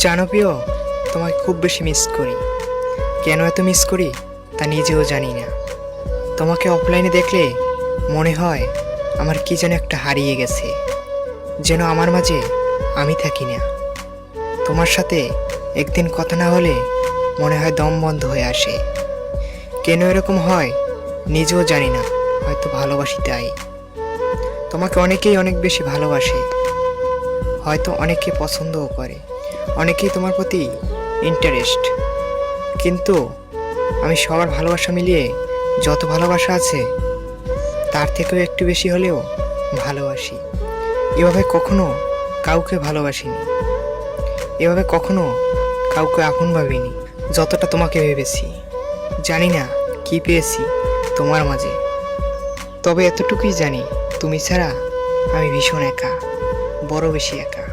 জানো প্রিয় তোমাকে খুব বেশি মিস করি। কেন এত মিস করি তা নিজেও জানি না। তোমাকে অফলাইনে দেখলে মনে হয় আমার কি যেন একটা হারিয়ে গেছে। যেন আমার মাঝে আমি থাকি না। তোমার সাথে একদিন কথা না হলে মনে হয় দম বন্ধ হয়ে আসে। কেন এরকম হয় নিজেও জানি না, হয়তো ভালোবাসি তাই। তোমাকে অনেকেই অনেক বেশি ভালোবাসে, হয়তো অনেকে পছন্দও করে। অনেকেই তোমার প্রতি ইন্টারেস্ট কিন্তু আমি সবার ভালোবাসা মিলিয়ে যত ভালোবাসা আছে, তার থেকেও একটু বেশি হলেও ভালোবাসি। এভাবে কখনো কাউকে ভালোবাসিনি। এভাবে কখনো কাউকে আপন ভাবিনি, যতটা তোমাকে ভেবেছি। জানি না কি পেয়েছি তোমার মাঝে। তবে এতটুকুই জানি, তুমি ছাড়া আমি ভীষণ একা, বড় বেশি একা।